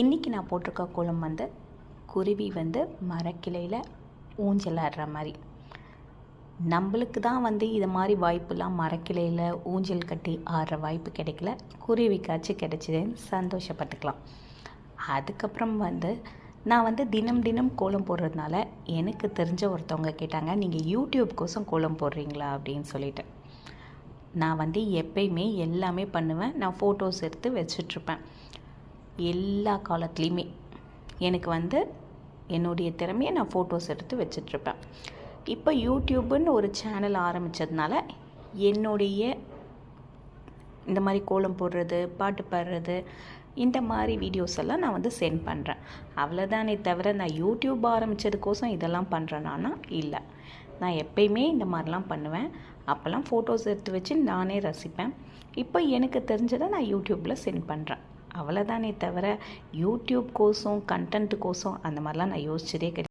இன்றைக்கி நான் போட்டிருக்க கோலம் வந்து குருவி வந்து மரக்கிளையில் ஊஞ்சல் ஆடுற மாதிரி. நம்மளுக்கு தான் வந்து இது மாதிரி வாய்ப்புலாம் மரக்கிளையில் ஊஞ்சல் கட்டி ஆடுற வாய்ப்பு கிடைக்கல. குருவிக்காச்சும் கிடைச்சிதுன்னு சந்தோஷப்பட்டுக்கலாம். அதுக்கப்புறம் வந்து நான் வந்து தினம் தினம் கோலம் போடுறதுனால எனக்கு தெரிஞ்ச ஒருத்தவங்க கேட்டாங்க நீங்கள் யூடியூப் கோசம் கோலம் போடுறீங்களா? அப்படின்னு சொல்லிட்டு. நான் வந்து எப்பயுமே எல்லாமே பண்ணுவேன். நான் ஃபோட்டோஸ் எடுத்து வச்சிட்ருப்பேன். எல்லா காலத்துலேயுமே எனக்கு வந்து என்னுடைய திறமையை நான் ஃபோட்டோஸ் எடுத்து வச்சிட்ருப்பேன் இப்போ யூடியூப்புன்னு ஒரு சேனல் ஆரம்பித்ததுனால என்னுடைய இந்த மாதிரி கோலம் போடுறது பாட்டு பாடுறது இந்த மாதிரி வீடியோஸ் எல்லாம் நான் வந்து சென்ட் பண்ணுறேன் அவ்வளோதானே தவிர நான் யூடியூப் ஆரம்பித்ததுக்கோசம் இதெல்லாம் பண்ணுறேனானா இல்லை. நான் எப்பயுமே இந்த மாதிரிலாம் பண்ணுவேன். அப்போல்லாம் ஃபோட்டோஸ் எடுத்து வச்சு நானே ரசிப்பேன். இப்போ எனக்கு தெரிஞ்சதை நான் யூடியூப்பில் சென்ட் பண்ணுறேன் அவ்வளோதானே தவிர யூடியூப் கோர்ஸும் கண்டென்ட் கோசம் அந்த மாதிரிலாம் நான் யோசிச்சதே கிடையாது.